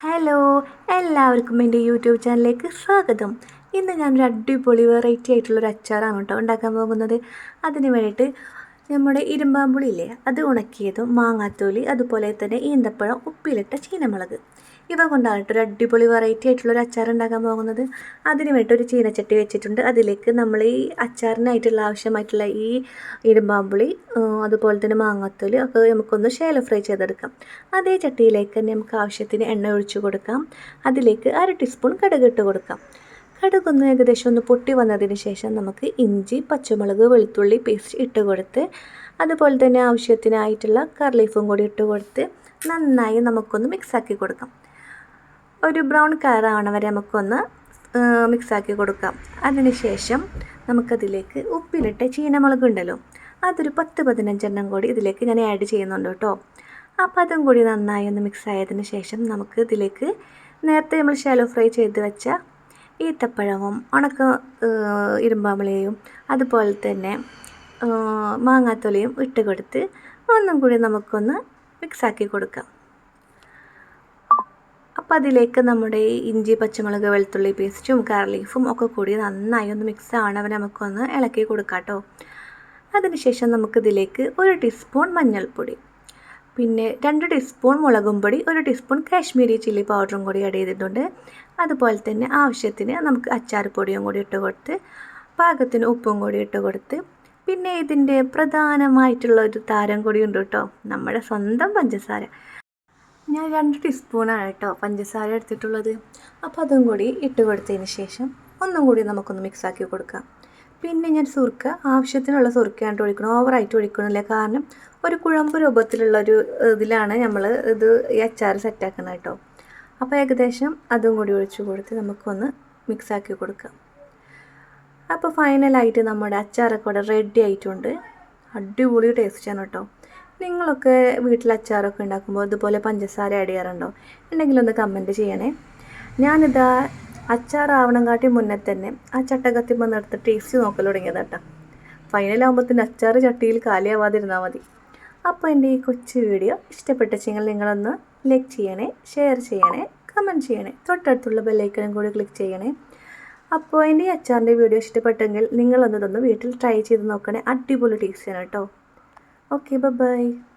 Hello എല്ലാവർക്കും എന്റെ YouTube ചാനലിലേക്ക് സ്വാഗതം. ഇന്ന് ഞാനൊരു അടിപൊളി വെറൈറ്റി ആയിട്ടുള്ളൊരു അച്ചാറാണ് കേട്ടോ ഉണ്ടാക്കാൻ പോകുന്നത്. അതിന് വേണ്ടിയിട്ട് നമ്മുടെ ഇരുമ്പാമ്പുളിയില്ലേ അത് ഉണക്കിയതും മാങ്ങാത്തോലി അതുപോലെ തന്നെ ഈന്തപ്പഴം ഉപ്പിലിട്ട ചീനമുളക്. ഇവ കൊണ്ടാണ് ഒരു അടിപൊളി വെറൈറ്റി ആയിട്ടുള്ള ഒരു അച്ചാർ ഉണ്ടാക്കാൻ പോകുന്നത്. അതിന് വേണ്ടി ഒരു ചീനച്ചട്ടി വെച്ചിട്ടുണ്ട്. അതിലേക്ക് നമ്മൾ ഈ അച്ചാറിനായിട്ടുള്ള ആവശ്യമായിട്ടുള്ള ഈ ഇരുമ്പാമ്പുളി അതുപോലെ തന്നെ മാങ്ങാത്തോലി ഒക്കെ നമുക്കൊന്ന് ഷേല ഫ്രൈ ചെയ്തെടുക്കാം. അതേ ചട്ടിയിലേക്ക് തന്നെ നമുക്ക് ആവശ്യത്തിന് എണ്ണ ഒഴിച്ചു കൊടുക്കാം. അതിലേക്ക് അര ടീസ്പൂൺ കടുക് ഇട്ട് കൊടുക്കാം. കടുകൊന്ന് ഏകദേശം ഒന്ന് പൊട്ടി വന്നതിന് ശേഷം നമുക്ക് ഇഞ്ചി പച്ചമുളക് വെളുത്തുള്ളി പേസ്റ്റ് ഇട്ട് കൊടുത്ത് അതുപോലെ തന്നെ ആവശ്യത്തിനായിട്ടുള്ള കർലീഫും കൂടി ഇട്ട് കൊടുത്ത് നന്നായി നമുക്കൊന്ന് മിക്സാക്കി കൊടുക്കാം. ഒരു ബ്രൗൺ കളറാവണ വരെ നമുക്കൊന്ന് മിക്സാക്കി കൊടുക്കാം. അതിനുശേഷം നമുക്കതിലേക്ക് ഉപ്പിലിട്ട ചീനമുളക് ഉണ്ടല്ലോ അതൊരു പത്ത് പതിനഞ്ചെണ്ണം കൂടി ഇതിലേക്ക് ഞാൻ ആഡ് ചെയ്യുന്നുണ്ട് കേട്ടോ. അപ്പോൾ അതും കൂടി നന്നായി ഒന്ന് മിക്സ് ആയതിന് ശേഷം നമുക്ക് ഇതിലേക്ക് നേരത്തെ നമ്മൾ ഷാലോ ഫ്രൈ ചെയ്ത് വെച്ച ഈത്തപ്പഴവും ഉണക്ക ഇരുമ്പാമ്പളിയും അതുപോലെ തന്നെ മാങ്ങാത്തൊലിയും ഇട്ട് കൊടുത്ത് ഒന്നും കൂടി നമുക്കൊന്ന് മിക്സാക്കി കൊടുക്കാം. അപ്പോൾ അതിലേക്ക് നമ്മുടെ ഇഞ്ചി പച്ചമുളക് വെളുത്തുള്ളി പേസ്റ്റും ലീഫും ഒക്കെ കൂടി നന്നായി ഒന്ന് മിക്സ് ആവണവൻ നമുക്കൊന്ന് ഇളക്കി കൊടുക്കാം കേട്ടോ അതിനുശേഷം നമുക്കിതിലേക്ക് ഒരു ടീസ്പൂൺ മഞ്ഞൾപ്പൊടി പിന്നെ രണ്ട് ടീസ്പൂൺ മുളകും പൊടി ഒരു ടീസ്പൂൺ കാശ്മീരി ചില്ലി പൗഡറും കൂടി ആഡ് ചെയ്തിട്ടുണ്ട്. അതുപോലെ തന്നെ ആവശ്യത്തിന് നമുക്ക് അച്ചാർ പൊടിയും കൂടി ഇട്ട് കൊടുത്ത് പാകത്തിന് ഉപ്പും കൂടി ഇട്ട് കൊടുത്ത് പിന്നെ ഇതിന്റെ പ്രധാനമായിട്ടുള്ള ഒരു താരം കൂടി ഉണ്ട് കേട്ടോ നമ്മുടെ സ്വന്തം പഞ്ചസാര. ഞാൻ രണ്ട് ടീസ്പൂണാണ് കേട്ടോ പഞ്ചസാര എടുത്തിട്ടുള്ളത്. അപ്പോൾ അതും കൂടി ഇട്ട് കൊടുത്തതിന് ശേഷം ഒന്നും കൂടി നമുക്കൊന്ന് മിക്സാക്കി കൊടുക്കാം. പിന്നെ ഞാൻ സുർക്ക ആവശ്യത്തിനുള്ള സുർക്കയാണ് ഒഴിക്കണം. ഓവറായിട്ട് ഒഴിക്കണില്ല. കാരണം ഒരു കുഴമ്പ് രൂപത്തിലുള്ള ഒരു ഇതിലാണ് നമ്മൾ ഇത് ഈ അച്ചാർ സെറ്റാക്കുന്നത് കേട്ടോ. അപ്പോൾ ഏകദേശം അതും കൂടി ഒഴിച്ചു കൊടുത്ത് നമുക്കൊന്ന് മിക്സാക്കി കൊടുക്കാം. അപ്പോൾ ഫൈനലായിട്ട് നമ്മുടെ അച്ചാറൊക്കെ ഇവിടെ റെഡി ആയിട്ടുണ്ട്. അടിപൊളി ടേസ്റ്റാണ് കേട്ടോ. നിങ്ങളൊക്കെ വീട്ടിൽ അച്ചാറൊക്കെ ഉണ്ടാക്കുമ്പോൾ ഇതുപോലെ പഞ്ചസാര ആഡ് ചെയ്യാറുണ്ടോ? ഉണ്ടെങ്കിൽ ഒന്ന് കമന്റ് ചെയ്യണേ. ഞാനിതാ അച്ചാറാവണം കാട്ടി മുന്നേ തന്നെ ആ ചട്ടകത്തിമ്പോൾ എടുത്ത് ടേസ്റ്റ് നോക്കൽ തുടങ്ങിയത് കേട്ടോ ഫൈനലാകുമ്പോഴത്തേന് അച്ചാർ ചട്ടിയിൽ കാലിയാവാതിരുന്നാൽ മതി. അപ്പോൾ എന്റെ ഈ കൊച്ചു വീഡിയോ ഇഷ്ടപ്പെട്ടെങ്കിൽ നിങ്ങളൊന്ന് ലൈക്ക് ചെയ്യണേ ഷെയർ ചെയ്യണേ കമന്റ് ചെയ്യണേ. തൊട്ടടുത്തുള്ള ബെല്ലൈക്കനും കൂടി ക്ലിക്ക് ചെയ്യണേ. അപ്പോൾ എന്റെ ഈ അച്ചാറിന്റെ വീഡിയോ ഇഷ്ടപ്പെട്ടെങ്കിൽ നിങ്ങളൊന്ന് തന്നു വീട്ടിൽ ട്രൈ ചെയ്ത് നോക്കണേ. അടിപൊളി ടേസ്റ്റ് ടേസ്റ്റാണ് കേട്ടോ Okay, bye bye.